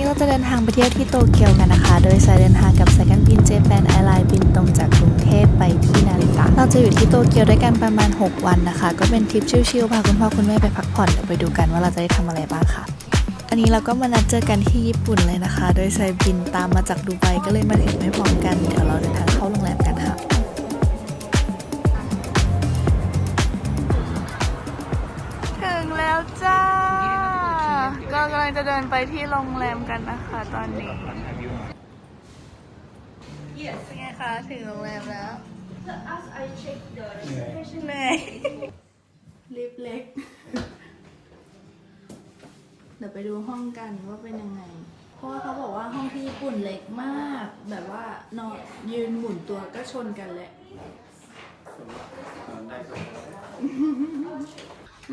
นี้เราจะเดินทางไปเที่ยวที่โตเกียวกันนะคะ โดยสายเดินทางกับสายการบินเจแปนแอร์ไลน์บินตรงจากกรุงเทพไปที่นาริตะ เราจะอยู่ที่โตเกียวด้วยกันประมาณ 6 วันนะคะ ก็เป็นทริปชิลๆพาคุณพ่อคุณแม่ไปพักผ่อนเดี๋ยวไปดูกันว่าเราจะได้ทำอะไรบ้างค่ะ อันนี้เราก็มานัดเจอกันที่ญี่ปุ่นเลยนะคะ โดยสายบินตามมาจากดูไบก็เลยมาถึงไม่พร้อมกัน เดี๋ยวเราเดินทางเข้า ลังจะเดินไปที่โรงแรมกันนะคะตอนนี้เป็นไงคะถึงโรงแรมแล้วเหนื่อยลิฟต์เล็ก เดี๋ยวไปดูห้องกันว่าเป็นยังไง เพราะว่าเขาบอกว่าห้องที่ญี่ปุ่นเล็กมาก แบบว่านอนยืนหมุนตัวก็ชนกันแหละ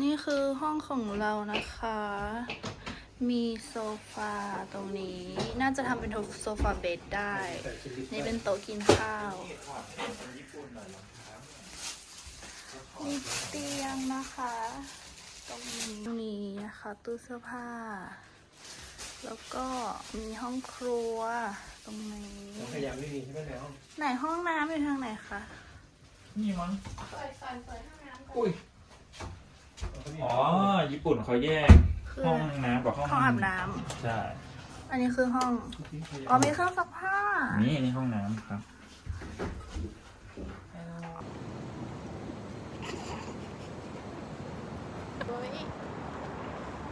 นี่คือห้องของเรานะคะ มีโซฟาตรงนี้ น่าจะทำเป็นโซฟาเบดได้ นี่เป็นโต๊ะกินข้าว มีเตียงนะคะ ตรงนี้ตรงนี้นะคะตู้เสื้อผ้า แล้วก็มีห้องครัวตรงนี้พยายามไม่มีใช่ไหมในห้องไหนห้องน้ำอยู่ทางไหนคะนี่มั้งอุ้ย อ๋อ ญี่ปุ่นเขาแยก คือห้องน้ำกับห้องห้องอาบน้ำใช่อันนี้คือห้องอ๋อมีเครื่องซักผ้า นี่นี่ห้องน้ำครับ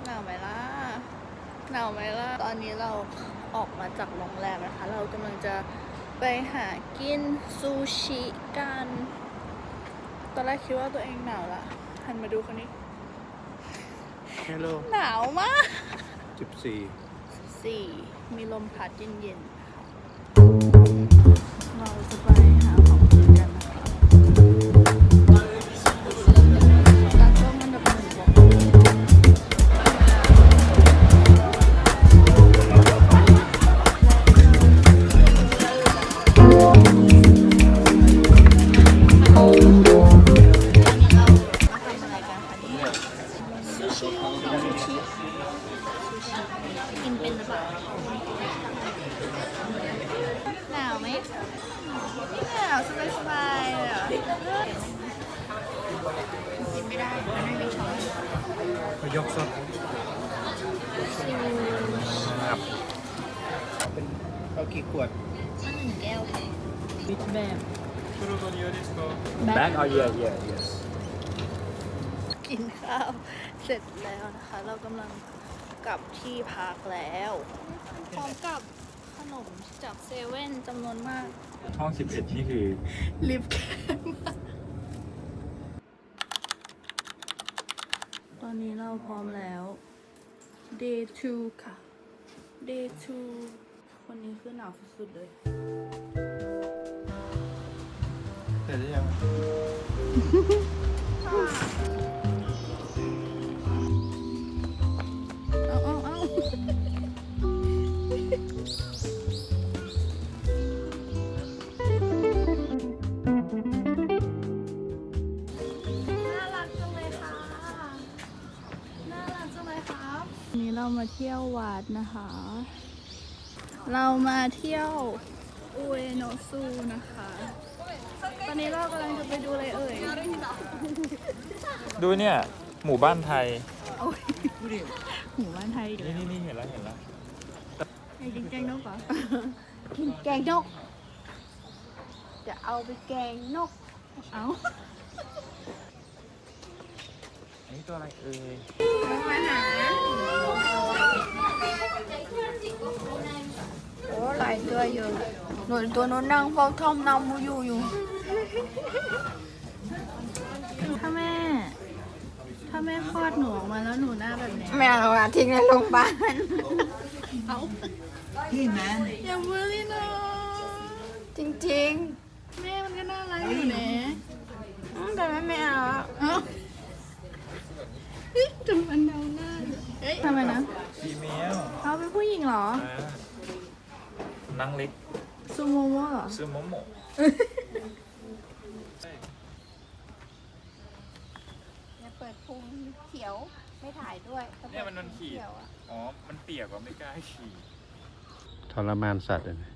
หนาวไหมล่ะหนาวไหมล่ะ ตอนนี้เราออกมาจากโรงแรมนะคะ เรากำลังจะไปหากินซูชิกัน ตอนแรกคิดว่าตัวเองหนาวละหันมาดูคนนี้ ฮัลโหลหนาวมากสิบสี่สี่มีลมพัดเย็นๆค่ะเราจะไป เอากี่ขวดถ้าหนึ่งแก้วค่ะวิดแบบแบ็คเอาเยอะเยอะเยอะกินข้าวเสร็จแล้วนะคะ เรากำลังกลับที่พักแล้วพร้อมกับขนมจากเซเว่นจำนวนมาก ห้องสิบเอ็ดนี่คือ ลิฟต์แคบมากตอนนี้เราพร้อมแล้ว day two ค่ะ day two คนนี้คือหนาวสุดๆเลยเสร็จหรือยังเอาเอาเอาน่ารักจังเลยค่ะ น่ารักจังเลยครับ วันนี้เรามาเที่ยววัดนะคะ เรามาเที่ยวอุเอโนะซูนะคะ ตอนนี้เรากำลังจะไปดูอะไรเอ่ยดูเนี่ย หมู่บ้านไทย โอ้ยหมู่บ้านไทยอีกนี่แล้วนี่นี่เห็นแล้วเห็นแล้วไอ้กินแกงนกเหรอกินแกงนก จะเอาไปแกงนก เอาอันนี้ตัวอะไรเอ่ยมาหา โอ้หลายตัวอยู่หนูตัวนู้นนั่งเฝ้าทอมนำมูอยู่อยู่ ถ้าแม่ ถ้าแม่คลอดหนูออกมาแล้วหนูหน้าแบบนี้แม่เราอะทิ้งในโรงพยาบาลเอาอย่าพูดเลยนะจริง แม่มันก็น่ารักอยู่นะ ๆอืมแต่แม่ไม่เอาอะ เอ้าเฮ้ยทำมันเดาหน้าเฮ้ยทำไมนะ ฟีเมล เขาเป็นผู้หญิงเหรอ นั่งเล็กซูโมโมเหรอ ซื้อโมโมอย่าเปิดพุงเขียวไม่ถ่ายด้วยถ้าเนี่ยเปิดมันมันขี่เขียวอะอ๋อ มันเปียกว่าไม่กล้าขี่เรมานสัตว์เลยนะ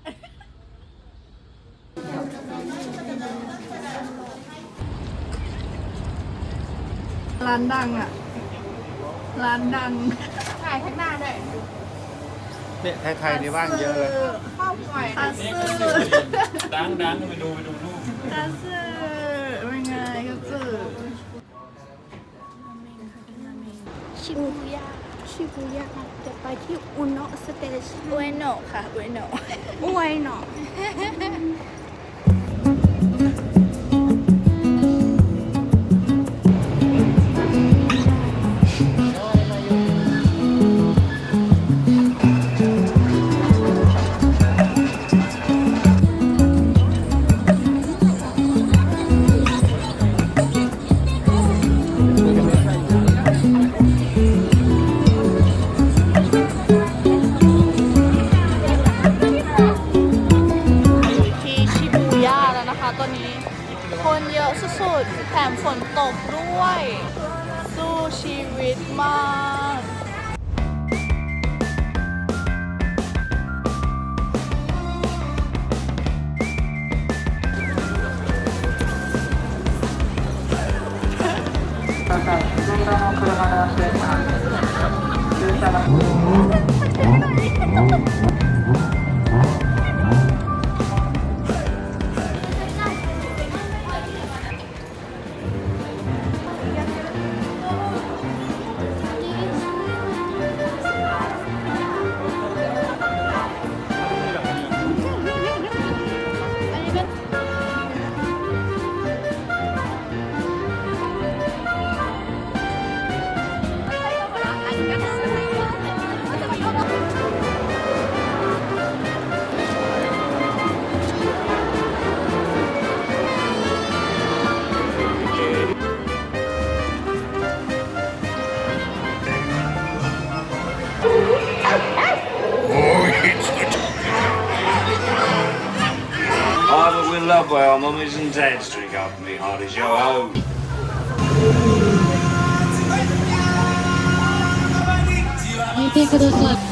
ร้านดังอะ ร้านดังถ่ายข้างหน้าด้วย เนี่ยไทยๆนี่ว่างเยอะเลย ข้าวไก่คาซึดังดังไปดูไปดูรูปคาซึเป็นไงคาซึชิบูย่าชิบูย่าจะไปที่อุนโนะสเตชันอุเอโนะค่ะอุเอโนะอวยเนาะ ย สู้ชีวิตมาก this drink up for me hard as your own. Oh.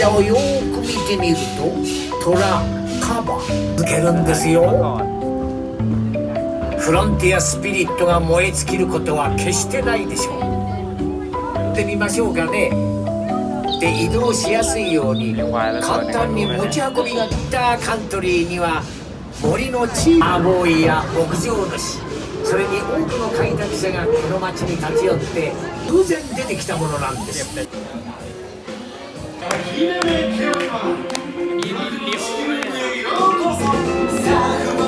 間をよーく見てみると虎カバ抜けるんですよ。フロンティアスピリットが燃え尽きることは決してないでしょう。行ってみましょうかね。で移動しやすいように簡単に持ち運びがダーカントリーには森の地アーボーイや牧場主それに多くの開拓者がこの町に立ち寄って偶然出てきたものなんですひねめきよ今祈りをへようこそ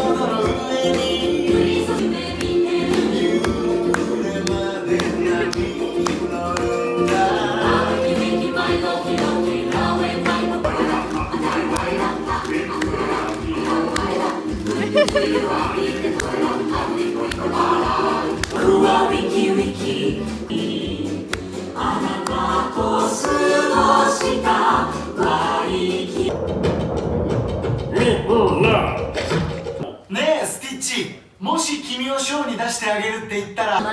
ねえスティッチ。もし君をショーに出してあげるって言ったら。ท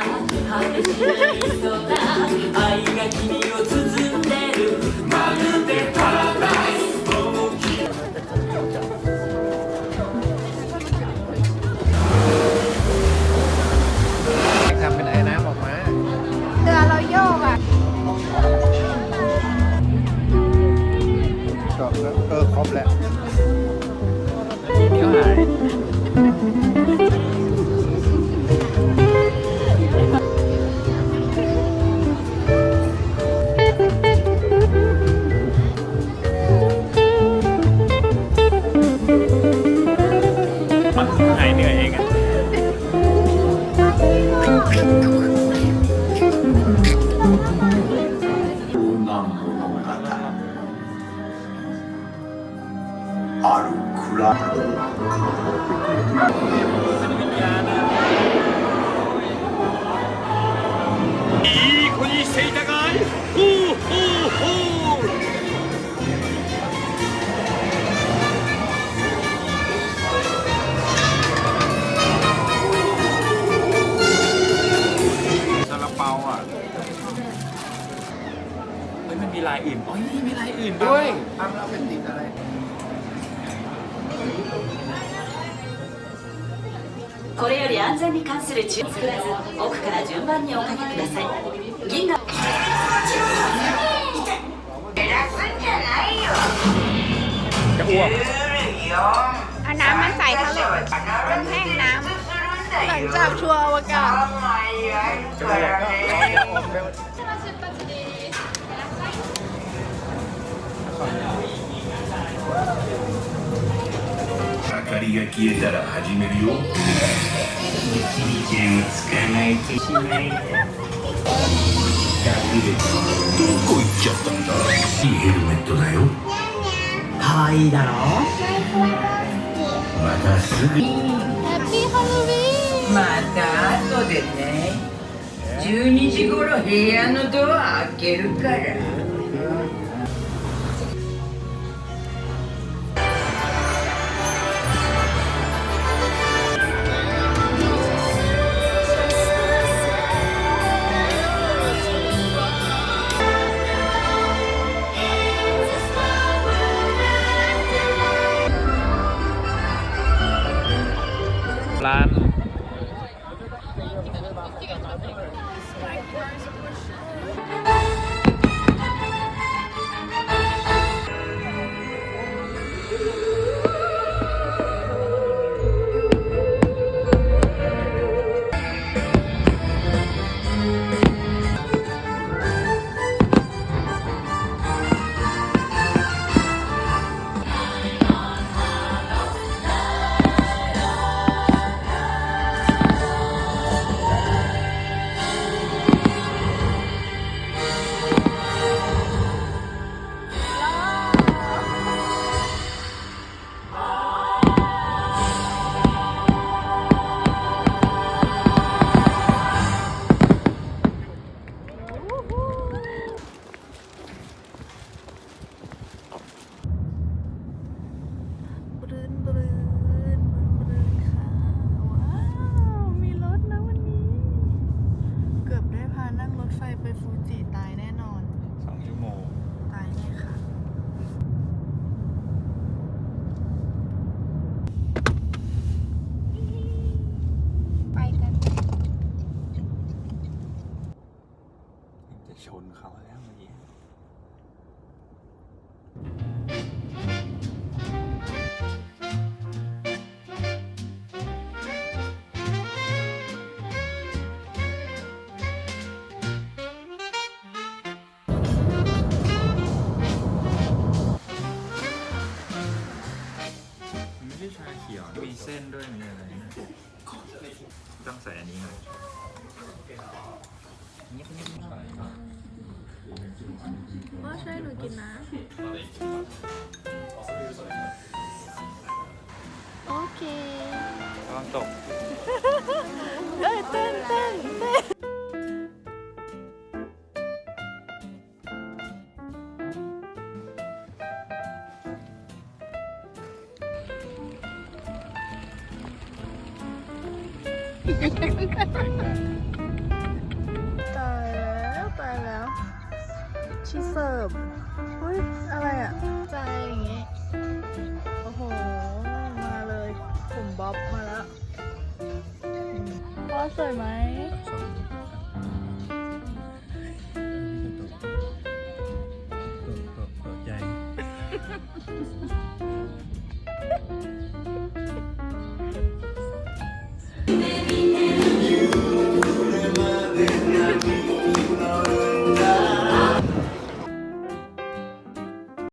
いい子にしていたかいほうほうほう ซาลาเปาอ่ะ เฮ้ย มันมีลายอื่นอ๋อนี่มีลายอื่นด้วย ทำแล้วเป็นติดอะไร ร これより安全に関する注意を作らず奥から順番におかけください銀河 จะอ้วก เอาน้ำมันใส่เขาเลยมันแห้งน้ำ หลังจากทัวร์อวกาศ 明か りが消えたら始めるよ。一日をつかないと。しないで隠れてどこ行っちゃったんだ？いいヘルメットだよ。可愛いだろ？またすぐ。また後でね。12時頃部屋のドア開けるから ฟไปฟูจิตายแน่ เค ระวังตก เอ้ยเต้นเต้นเต้น สวยไหม